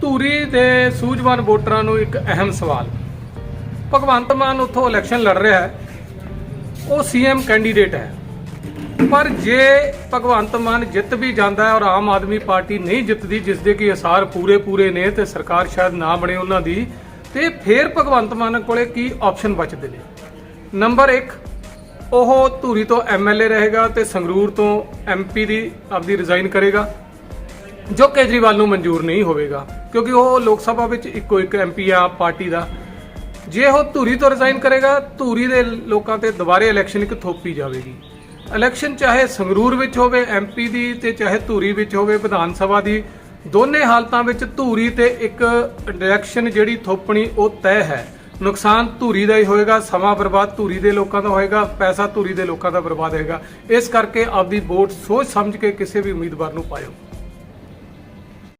ਧੂਰੀ ਦੇ ਸੂਝਵਾਨ ਵੋਟਰਾਂ ਨੂੰ ਇੱਕ ਅਹਿਮ ਸਵਾਲ। ਭਗਵੰਤ ਮਾਨ ਉੱਥੋਂ ਇਲੈਕਸ਼ਨ ਲੜ ਰਿਹਾ ਹੈ। ਉਹ ਸੀਐਮ ਕੈਂਡੀਡੇਟ ਹੈ। ਪਰ ਜੇ ਭਗਵੰਤ ਮਾਨ ਜਿੱਤ ਵੀ ਜਾਂਦਾ ਹੈ ਔਰ ਆਮ ਆਦਮੀ ਪਾਰਟੀ ਨਹੀਂ ਜਿੱਤਦੀ ਜਿਸ ਦੇ ਕੀ ਅਸਾਰ ਪੂਰੇ ਪੂਰੇ ਨੇ ਤੇ ਸਰਕਾਰ ਸ਼ਾਇਦ ਨਾ ਬਣੇ ਉਹਨਾਂ ਦੀ, ਤੇ ਫਿਰ ਭਗਵੰਤ ਮਾਨ ਕੋਲੇ ਕੀ ਆਪਸ਼ਨ ਬਚਦੇ ਨੇ? ਨੰਬਰ 1 ਉਹ ਧੂਰੀ ਤੋਂ ਐਮਐਲਏ ਰਹੇਗਾ ਤੇ ਸੰਗਰੂਰ ਤੋਂ ਐਮਪੀ ਦੀ ਆਪਦੀ ਰਿਜ਼ਾਈਨ ਕਰੇਗਾ। ਜੋ ਕੇਜਰੀਵਾਲ ਨੂੰ ਮਨਜ਼ੂਰ ਨਹੀਂ ਹੋਵੇਗਾ, ਕਿਉਂਕਿ ਉਹ ਲੋਕ ਸਭਾ ਵਿੱਚ ਇੱਕੋ ਇੱਕ ਐਮਪੀ ਆ ਪਾਰਟੀ ਦਾ। ਜੇ ਉਹ ਧੂਰੀ ਤੋਂ ਰਿਜ਼ਾਈਨ ਕਰੇਗਾ, ਧੂਰੀ ਦੇ ਲੋਕਾਂ ਤੇ ਦੁਬਾਰੇ ਇਲੈਕਸ਼ਨ ਇੱਕ ਥੋਪੀ ਜਾਵੇਗੀ। ਇਲੈਕਸ਼ਨ ਚਾਹੇ ਸੰਗਰੂਰ ਵਿੱਚ ਹੋਵੇ ਐਮਪੀ ਦੀ ਤੇ ਚਾਹੇ ਧੂਰੀ ਵਿੱਚ ਹੋਵੇ, ਵਿਧਾਨ ਸਭਾ ਦੀ, ਦੋਨੇ ਹਾਲਤਾਂ ਵਿੱਚ ਧੂਰੀ ਤੇ ਇੱਕ ਇਲੈਕਸ਼ਨ ਜਿਹੜੀ ਥੋਪਣੀ ਉਹ ਤੈਅ ਹੈ। ਨੁਕਸਾਨ ਧੂਰੀ ਦਾ ਹੀ ਹੋਏਗਾ, ਸਮਾਂ ਬਰਬਾਦ ਧੂਰੀ ਦੇ ਲੋਕਾਂ ਦਾ ਹੋਏਗਾ, ਪੈਸਾ ਧੂਰੀ ਦੇ ਲੋਕਾਂ ਦਾ ਬਰਬਾਦ ਹੋਏਗਾ। ਇਸ ਕਰਕੇ ਆਪਦੀ ਵੋਟ ਸੋਚ ਸਮਝ ਕੇ ਕਿਸੇ ਵੀ ਉਮੀਦਵਾਰ ਨੂੰ ਪਾਇਓ।